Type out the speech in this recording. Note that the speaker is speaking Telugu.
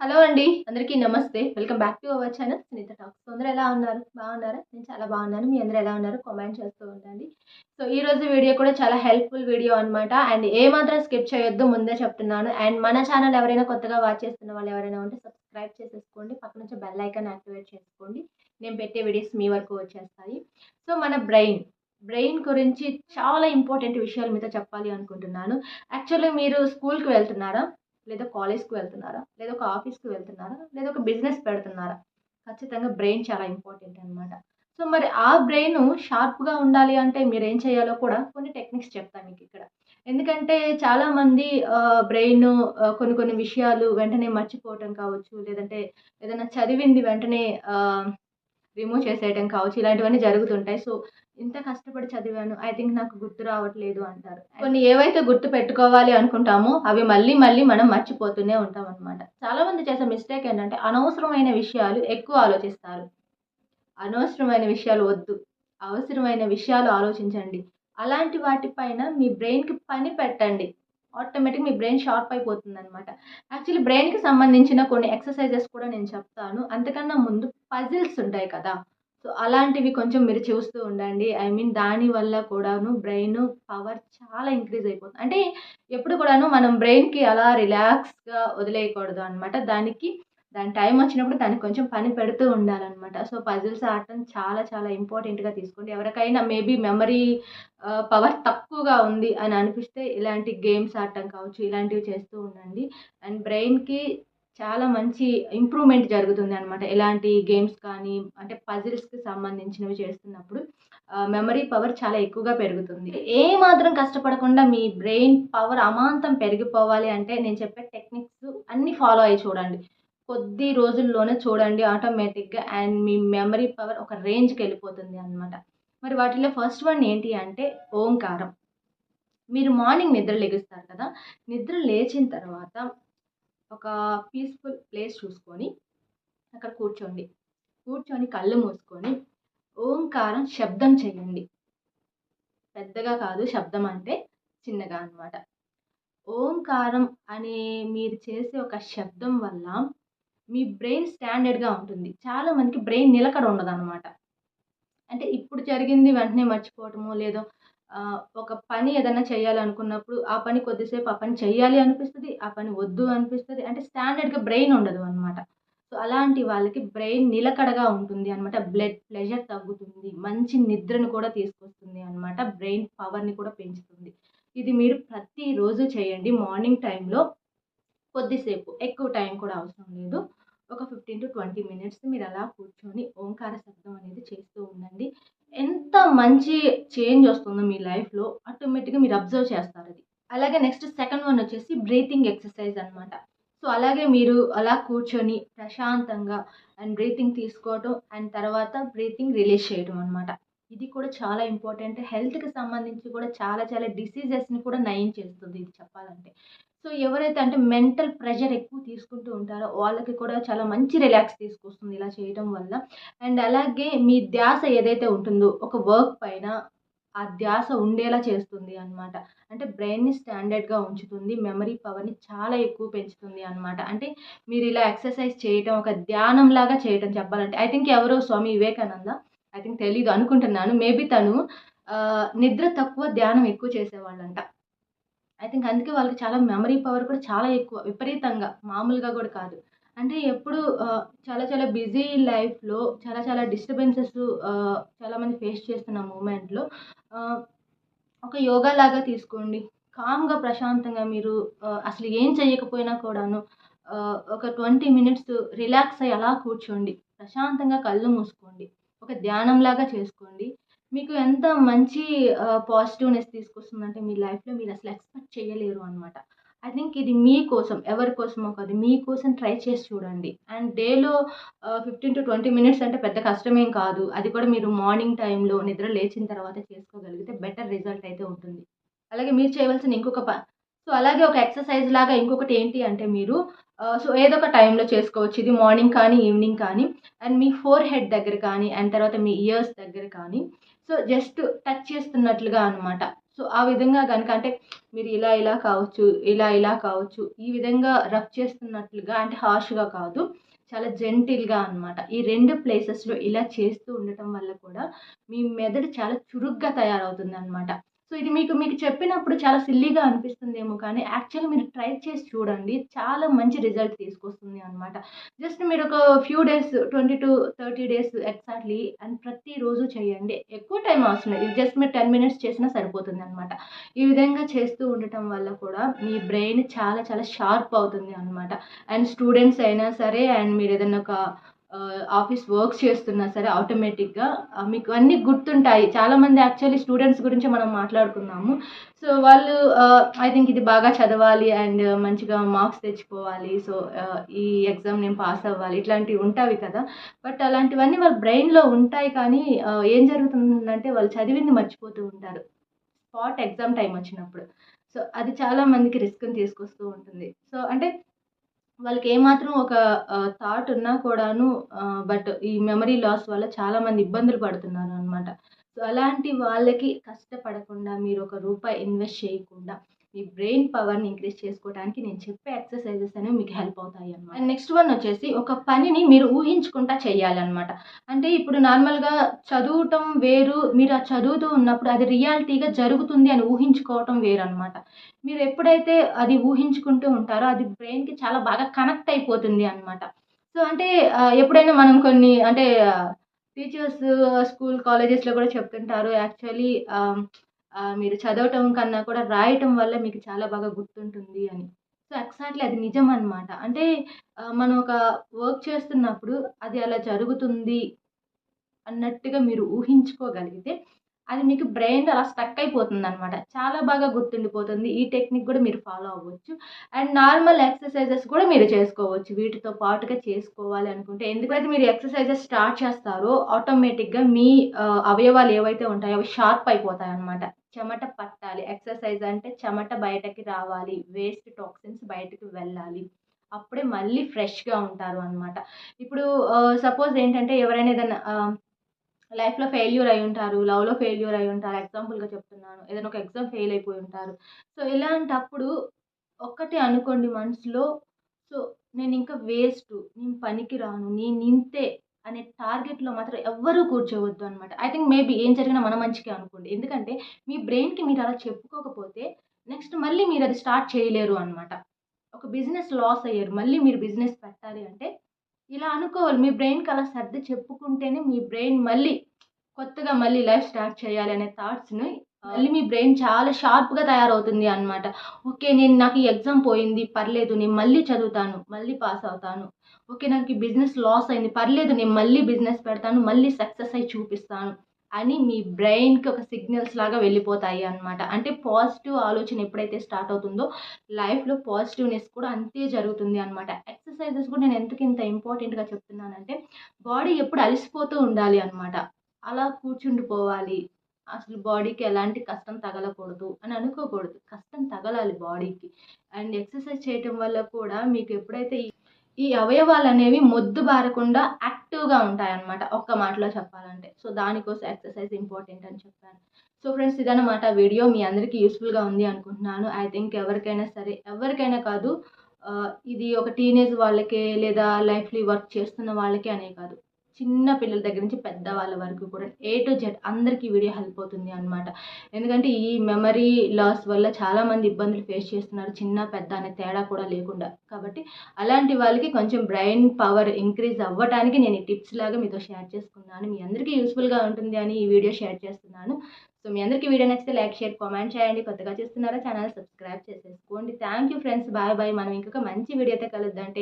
హలో అండి అందరికీ నమస్తే. Welcome back to our channel Sunitha talks. అందరూ ఎలా ఉన్నారు? బాగున్నారా? నేను చాలా బాగున్నాను. మీ అందరూ ఎలా ఉన్నారు? కామెంట్ చేస్తూ ఉండండి. సో ఈ రోజు వీడియో కూడా చాలా హెల్ప్ఫుల్ వీడియో అనమాట అండ్ ఏ మాత్రం స్కిప్ చేయొద్దు ముందే చెప్తున్నాను. అండ్ మన ఛానల్ ఎవరైనా కొత్తగా వాచ్ చేస్తున్న వాళ్ళు ఎవరైనా ఉంటే సబ్స్క్రైబ్ చేసేసుకోండి. పక్కన నుంచి బెల్ ఐకాన్ యాక్టివేట్ చేసుకోండి. నేను పెట్టే వీడియోస్ మీ వరకు వచ్చేస్తాయి. సో మన బ్రెయిన్. బ్రెయిన్ గురించి చాలా ఇంపార్టెంట్ విషయాలు మీతో చెప్పాలి అనుకుంటున్నాను. యాక్చువల్లీ మీరు స్కూల్కి వెళ్తున్నారా? లేదా కాలేజ్కి వెళ్తున్నారా? లేదా ఒక ఆఫీస్కి వెళ్తున్నారా? లేదా ఒక బిజినెస్ పెడుతున్నారా? ఖచ్చితంగా బ్రెయిన్ చాలా ఇంపార్టెంట్ అనమాట సో మరి ఆ బ్రెయిన్ షార్ప్గా ఉండాలి అంటే మీరు ఏం చేయాలో కూడా కొన్ని టెక్నిక్స్ చెప్తాను మీకు ఇక్కడ. ఎందుకంటే చాలామంది బ్రెయిన్ కొన్ని కొన్ని విషయాలు వెంటనే మర్చిపోవటం కావచ్చు లేదంటే ఏదైనా చదివింది వెంటనే రిమూవ్ చేసేయటం కావచ్చు ఇలాంటివన్నీ జరుగుతుంటాయి. సో ఇంత కష్టపడి చదివాను ఐ థింక్ నాకు గుర్తు రావట్లేదు అంటారు. కొన్ని ఏవైతే గుర్తు పెట్టుకోవాలి అనుకుంటామో అవి మళ్ళీ మళ్ళీ మనం మర్చిపోతూనే ఉంటాం అనమాట చాలా మంది చేసే మిస్టేక్ ఏంటంటే అనవసరమైన విషయాలు ఎక్కువ ఆలోచిస్తారు. అనవసరమైన విషయాలు వద్దు. అవసరమైన విషయాలు ఆలోచించండి. అలాంటి వాటిపైన మీ బ్రెయిన్కి పని పెట్టండి. ఆటోమేటిక్ మీ బ్రెయిన్ షార్ప్ అయిపోతుంది అనమాట యాక్చువల్లీ బ్రెయిన్కి సంబంధించిన కొన్ని ఎక్సర్సైజెస్ కూడా నేను చెప్తాను. అంతకన్నా ముందు పజిల్స్ ఉంటాయి కదా. సో అలాంటివి కొంచెం మీరు చూస్తూ ఉండండి. ఐ మీన్ దాని వల్ల కూడాను బ్రెయిన్ పవర్ చాలా ఇంక్రీజ్ అయిపోతుంది. అంటే ఎప్పుడు కూడాను మనం బ్రెయిన్కి అలా రిలాక్స్గా వదిలేయకూడదు అనమాట దానికి దాని టైం వచ్చినప్పుడు దానికి కొంచెం పని పెడుతూ ఉండాలన్నమాట. సో పజిల్స్ ఆడటం చాలా చాలా ఇంపార్టెంట్గా తీసుకోండి. ఎవరికైనా మేబీ మెమరీ పవర్ తక్కువగా ఉంది అని అనిపిస్తే ఇలాంటి గేమ్స్ ఆడటం కావచ్చు ఇలాంటివి చేస్తూ ఉండండి. అండ్ బ్రెయిన్కి చాలా మంచి ఇంప్రూవ్మెంట్ జరుగుతుంది అనమాట ఎలాంటి గేమ్స్ కానీ అంటే పజిల్స్కి సంబంధించినవి చేస్తున్నప్పుడు మెమరీ పవర్ చాలా ఎక్కువగా పెరుగుతుంది. ఏ మాత్రం కష్టపడకుండా మీ బ్రెయిన్ పవర్ అమాంతం పెరిగిపోవాలి అంటే నేను చెప్పే టెక్నిక్స్ అన్నీ ఫాలో అయ్యి చూడండి. కొద్ది రోజుల్లోనే చూడండి ఆటోమేటిక్గా అండ్ మీ మెమరీ పవర్ ఒక రేంజ్కి వెళ్ళిపోతుంది అనమాట మరి వాటిలో ఫస్ట్ వన్ ఏంటి అంటే ఓంకారం. మీరు మార్నింగ్ నిద్ర లెగుస్తారు కదా నిద్ర లేచిన తర్వాత ఒక పీస్ఫుల్ ప్లేస్ చూసుకొని అక్కడ కూర్చోండి. కూర్చొని కళ్ళు మూసుకొని ఓంకారం శబ్దం చేయండి. పెద్దగా కాదు శబ్దం అంటే చిన్నగా అనమాట ఓంకారం అనే మీరు చేసే ఒక శబ్దం వల్ల మీ బ్రెయిన్ స్టాండర్డ్గా ఉంటుంది. చాలా మందికి బ్రెయిన్ నిలకడ ఉండదు అనమాట అంటే ఇప్పుడు జరిగింది వెంటనే మర్చిపోవటము లేదో ఒక పని ఏదైనా చేయాలనుకున్నప్పుడు ఆ పని కొద్దిసేపు ఆ పని చేయాలి అనిపిస్తుంది ఆ పని వద్దు అనిపిస్తుంది. అంటే స్టాండర్డ్గా బ్రెయిన్ ఉండదు అనమాట సో అలాంటి వాళ్ళకి బ్రెయిన్ నిలకడగా ఉంటుంది అనమాట బ్లడ్ ప్రెషర్ తగ్గుతుంది. మంచి నిద్రను కూడా తీసుకొస్తుంది అనమాట బ్రెయిన్ పవర్ని కూడా పెంచుతుంది. ఇది మీరు ప్రతిరోజు చేయండి. మార్నింగ్ టైంలో కొద్దిసేపు ఎక్కువ టైం కూడా అవసరం లేదు. ఒక ఫిఫ్టీన్ టు ట్వంటీ మినిట్స్ మీరు అలా కూర్చొని ఓంకార శబ్దం అనేది చేస్తూ ఉండండి. ఎంత మంచి చేంజ్ వస్తుందో మీ లైఫ్లో ఆటోమేటిక్గా మీరు అబ్జర్వ్ చేస్తారు అది. అలాగే నెక్స్ట్ సెకండ్ వన్ వచ్చేసి బ్రీతింగ్ ఎక్సర్సైజ్ అనమాట సో అలాగే మీరు అలా కూర్చొని ప్రశాంతంగా అండ్ బ్రీతింగ్ తీసుకోవటం అండ్ తర్వాత బ్రీతింగ్ రిలీజ్ చేయడం అనమాట ఇది కూడా చాలా ఇంపార్టెంట్ హెల్త్కి సంబంధించి కూడా చాలా చాలా డిసీజెస్ని కూడా నయం చేస్తుంది ఇది చెప్పాలంటే. సో ఎవరైతే అంటే మెంటల్ ప్రెషర్ ఎక్కువ తీసుకుంటూ ఉంటారో వాళ్ళకి కూడా చాలా మంచి రిలాక్స్ తీసుకొస్తుంది ఇలా చేయడం వల్ల. అండ్ అలాగే మీ ధ్యాస ఏదైతే ఉంటుందో ఒక వర్క్ పైన ఆ ధ్యాస ఉండేలా చేస్తుంది అనమాట అంటే బ్రెయిన్ని స్టాండర్డ్గా ఉంచుతుంది మెమరీ పవర్ని చాలా ఎక్కువ పెంచుతుంది అనమాట అంటే మీరు ఇలా ఎక్సర్సైజ్ చేయటం ఒక ధ్యానం లాగా చేయటం చెప్పాలంటే ఐ థింక్ ఎవరో స్వామి వివేకానంద ఐ థింక్ తెలీదు అనుకుంటున్నాను. మేబీ తను నిద్ర తక్కువ ధ్యానం ఎక్కువ చేసేవాళ్ళంట. ఐ థింక్ అందుకే వాళ్ళకి చాలా మెమరీ పవర్ కూడా చాలా ఎక్కువ విపరీతంగా మామూలుగా కూడా కాదు. అంటే ఎప్పుడు చాలా చాలా బిజీ లైఫ్లో చాలా చాలా డిస్టర్బెన్సెస్ చాలామంది ఫేస్ చేస్తున్న మూమెంట్లో ఒక యోగా లాగా తీసుకోండి. కామ్గా ప్రశాంతంగా మీరు అసలు ఏం చేయకపోయినా కూడాను ఒక ట్వంటీ మినిట్స్ రిలాక్స్ అయ్యి అలా కూర్చోండి. ప్రశాంతంగా కళ్ళు మూసుకోండి. ఒక ధ్యానంలాగా చేసుకోండి. మీకు ఎంత మంచి పాజిటివ్నెస్ తీసుకొస్తుందంటే మీ లైఫ్లో మీరు అసలు ఎక్స్పెక్ట్ చేయలేరు అనమాట ఐ థింక్ ఇది మీకోసం ఎవరికోసమో కాదు మీకోసం ట్రై చేసి చూడండి. అండ్ డేలో ఫిఫ్టీన్ టు ట్వంటీ మినిట్స్ అంటే పెద్ద కష్టమేం కాదు. అది కూడా మీరు మార్నింగ్ టైంలో నిద్ర లేచిన తర్వాత చేసుకోగలిగితే బెటర్ రిజల్ట్ అయితే ఉంటుంది. అలాగే మీరు చేయవలసిన ఇంకొక ప సో అలాగే ఒక ఎక్సర్సైజ్ లాగా ఇంకొకటి ఏంటి అంటే మీరు సో ఏదో ఒక టైంలో చేసుకోవచ్చు. ఇది మార్నింగ్ కానీ ఈవినింగ్ కానీ అండ్ మీ ఫోర్ హెడ్ దగ్గర కానీ అండ్ తర్వాత మీ ఇయర్స్ దగ్గర కానీ సో జస్ట్ టచ్ చేస్తున్నట్లుగా అనమాట సో ఆ విధంగా కనుక అంటే మీరు ఇలా ఇలా కావచ్చు ఇలా ఇలా కావచ్చు ఈ విధంగా రఫ్ చేస్తున్నట్లుగా అంటే హార్ష్గా కాదు చాలా జెంటిల్గా అనమాట ఈ రెండు ప్లేసెస్లో ఇలా చేస్తూ ఉండటం వల్ల కూడా మీ మెదడు చాలా చురుగ్గా తయారవుతుంది అనమాట సో ఇది మీకు మీకు చెప్పినప్పుడు చాలా సిల్లీగా అనిపిస్తుందేమో కానీ యాక్చువల్లీ మీరు ట్రై చేసి చూడండి. చాలా మంచి రిజల్ట్ తీసుకొస్తుంది అనమాట జస్ట్ మీరు ఒక few days twenty two thirty days exactly and ప్రతిరోజు చేయండి. ఎక్కువ టైం అవసరం ఇది జస్ట్ మీరు టెన్ మినిట్స్ చేసినా సరిపోతుంది అనమాట ఈ విధంగా చేస్తూ ఉండటం వల్ల కూడా మీ బ్రెయిన్ చాలా చాలా షార్ప్ అవుతుంది అనమాట అండ్ స్టూడెంట్స్ అయినా సరే అండ్ మీరు ఏదైనా ఒక ఆఫీస్ వర్క్స్ చేస్తున్నా సరే ఆటోమేటిక్గా మీకు అన్నీ గుర్తుంటాయి. చాలామంది యాక్చువల్లీ స్టూడెంట్స్ గురించి మనం మాట్లాడుకున్నాము. సో వాళ్ళు ఐ థింక్ ఇది బాగా చదవాలి అండ్ మంచిగా మార్క్స్ తెచ్చుకోవాలి. సో ఈ ఎగ్జామ్ నేను పాస్ అవ్వాలి. ఇట్లాంటివి ఉంటాయి కదా. బట్ అలాంటివన్నీ వాళ్ళ బ్రెయిన్లో ఉంటాయి కానీ ఏం జరుగుతుందంటే వాళ్ళు చదివింది మర్చిపోతూ ఉంటారు. స్పాట్ ఎగ్జామ్ టైం వచ్చినప్పుడు. సో అది చాలా మందికి రిస్క్ని తీసుకొస్తూ ఉంటుంది. సో అంటే వాళ్ళకి ఏమాత్రం ఒక థాట్ ఉన్నా కూడాను బట్ ఈ మెమరీ లాస్ వల్ల చాలామంది ఇబ్బందులు పడుతున్నారు అనమాట సో అలాంటి వాళ్ళకి కష్టపడకుండా మీరు ఒక రూపాయి ఇన్వెస్ట్ చేయకుండా మీ బ్రెయిన్ పవర్ని ఇంక్రీజ్ చేసుకోవడానికి నేను చెప్పే ఎక్సర్సైజెస్ అనేవి మీకు హెల్ప్ అవుతాయి అనమాట అండ్ నెక్స్ట్ వన్ వచ్చేసి ఒక పనిని మీరు ఊహించుకుంటా చేయాలన్నమాట. అంటే ఇప్పుడు నార్మల్గా చదువుటం వేరు మీరు ఆ చదువుతూ ఉన్నప్పుడు అది రియాలిటీగా జరుగుతుంది అని ఊహించుకోవటం వేరు అనమాట మీరు ఎప్పుడైతే అది ఊహించుకుంటూ ఉంటారో అది బ్రెయిన్కి చాలా బాగా కనెక్ట్ అయిపోతుంది అనమాట సో అంటే ఎప్పుడైనా మనం కొన్ని అంటే టీచర్స్ స్కూల్ కాలేజెస్లో కూడా చెప్తుంటారు యాక్చువల్లీ మీరు చదవటం కన్నా కూడా రాయటం వల్ల మీకు చాలా బాగా గుర్తుంటుంది అని. సో ఎగ్జాక్ట్లీ అది నిజం అనమాట అంటే మనం ఒక వర్క్ చేస్తున్నప్పుడు అది అలా జరుగుతుంది అన్నట్టుగా మీరు ఊహించుకోగలిగితే అది మీకు బ్రెయిన్ అలా స్టక్ అయిపోతుంది అనమాట చాలా బాగా గుర్తుండిపోతుంది. ఈ టెక్నిక్ కూడా మీరు ఫాలో అవ్వచ్చు. అండ్ నార్మల్ ఎక్సర్సైజెస్ కూడా మీరు చేసుకోవచ్చు. వీటితో పాటుగా చేసుకోవాలి అనుకుంటే. ఎందుకైతే మీరు ఎక్సర్సైజెస్ స్టార్ట్ చేస్తారో ఆటోమేటిక్గా మీ అవయవాలు ఏవైతే ఉంటాయో అవి షార్ప్ అయిపోతాయి అనమాట చెమట పట్టాలి. ఎక్సర్సైజ్ అంటే చెమట బయటకి రావాలి. వేస్ట్ టాక్సిన్స్ బయటకు వెళ్ళాలి. అప్పుడే మళ్ళీ ఫ్రెష్గా ఉంటారు అనమాట ఇప్పుడు సపోజ్ ఏంటంటే ఎవరైనా ఏదైనా లైఫ్లో ఫెయిల్యూర్ అయి ఉంటారు లవ్లో ఫెయిల్యూర్ అయి ఉంటారు. ఎగ్జాంపుల్గా చెప్తున్నాను. ఏదైనా ఒక ఎగ్జామ్ ఫెయిల్ అయిపోయి ఉంటారు. సో ఇలాంటప్పుడు ఒక్కటే అనుకోండి మనసులో. సో నేను ఇంకా వేస్ట్ నేను పనికి రాను నేను ఇంతే అనే టార్గెట్లో మాత్రం ఎవ్వరూ కూర్చోవద్దు అనమాట ఐ థింక్ మేబీ ఏం జరిగినా మన మంచికే అనుకోండి. ఎందుకంటే మీ బ్రెయిన్కి మీరు అలా చెప్పుకోకపోతే నెక్స్ట్ మళ్ళీ మీరు అది స్టార్ట్ చేయలేరు అనమాట ఒక బిజినెస్ లాస్ అయ్యారు. మళ్ళీ మీరు బిజినెస్ పెట్టాలి అంటే ఇలా అనుకోవాలి. మీ బ్రెయిన్కి అలా సర్ది చెప్పుకుంటేనే మీ బ్రెయిన్ మళ్ళీ కొత్తగా మళ్ళీ లైఫ్ స్టార్ట్ చేయాలి అనే థాట్స్ని మళ్ళీ మీ బ్రెయిన్ చాలా షార్ప్గా తయారవుతుంది అనమాట ఓకే నేను నాకు ఈ ఎగ్జామ్ పోయింది పర్లేదు నేను మళ్ళీ చదువుతాను మళ్ళీ పాస్ అవుతాను ఓకే నాకు బిజినెస్ లాస్ అయింది. పర్లేదు నేను మళ్ళీ బిజినెస్ పెడతాను మళ్ళీ సక్సెస్ అయి చూపిస్తాను అని మీ బ్రెయిన్కి ఒక సిగ్నల్స్ లాగా వెళ్ళిపోతాయి అనమాట అంటే పాజిటివ్ ఆలోచన ఎప్పుడైతే స్టార్ట్ అవుతుందో లైఫ్లో పాజిటివ్నెస్ కూడా అంతే జరుగుతుంది అనమాట ఎక్సర్సైజెస్ కూడా నేను ఎందుకు ఇంత ఇంపార్టెంట్గా చెప్తున్నానంటే బాడీ ఎప్పుడు అలసిపోతూ ఉండాలి అనమాట అలా కూర్చుండిపోవాలి. అసలు బాడీకి ఎలాంటి కష్టం తగలకూడదు అని అనుకోకూడదు. కష్టం తగలాలి బాడీకి. అండ్ ఎక్సర్సైజ్ చేయటం వల్ల కూడా మీకు ఎప్పుడైతే ఈ అవయవాలు అనేవి మొద్దు బారకుండా యాక్టివ్గా ఉంటాయన్నమాట ఒక్క మాటలో చెప్పాలంటే. సో దానికోసం ఎక్సర్సైజ్ ఇంపార్టెంట్ అని చెప్పాను. సో ఫ్రెండ్స్ ఇదన్నమాట వీడియో. మీ అందరికీ యూస్ఫుల్గా ఉంది అనుకుంటున్నాను. ఐ థింక్ ఎవరికైనా సరే ఎవరికైనా కాదు ఇది ఒక టీనేజ్ వాళ్ళకే లేదా లైఫ్లీ వర్క్ చేస్తున్న వాళ్ళకే అనే కాదు. చిన్న పిల్లల దగ్గర నుంచి పెద్ద వాళ్ళ వరకు కూడా ఏ టు జెడ్ అందరికీ వీడియో హెల్ప్ అవుతుంది అనమాట ఎందుకంటే ఈ మెమరీ లాస్ వల్ల చాలామంది ఇబ్బందులు ఫేస్ చేస్తున్నారు. చిన్న పెద్ద అనే తేడా కూడా లేకుండా. కాబట్టి అలాంటి వాళ్ళకి కొంచెం బ్రెయిన్ పవర్ ఇంక్రీజ్ అవ్వటానికి నేను ఈ టిప్స్ లాగా మీతో షేర్ చేసుకున్నాను. మీ అందరికీ యూస్ఫుల్గా ఉంటుంది అని ఈ వీడియో షేర్ చేస్తున్నాను. సో మీ అందరికీ వీడియో నచ్చితే లైక్ షేర్ కామెంట్ చేయండి. కొత్తగా చూస్తున్నారా ఛానల్ సబ్స్క్రైబ్ చేసేసుకోండి. Thank you friends bye bye మనం ఇంకొక మంచి వీడియోతో కలుద్దాం.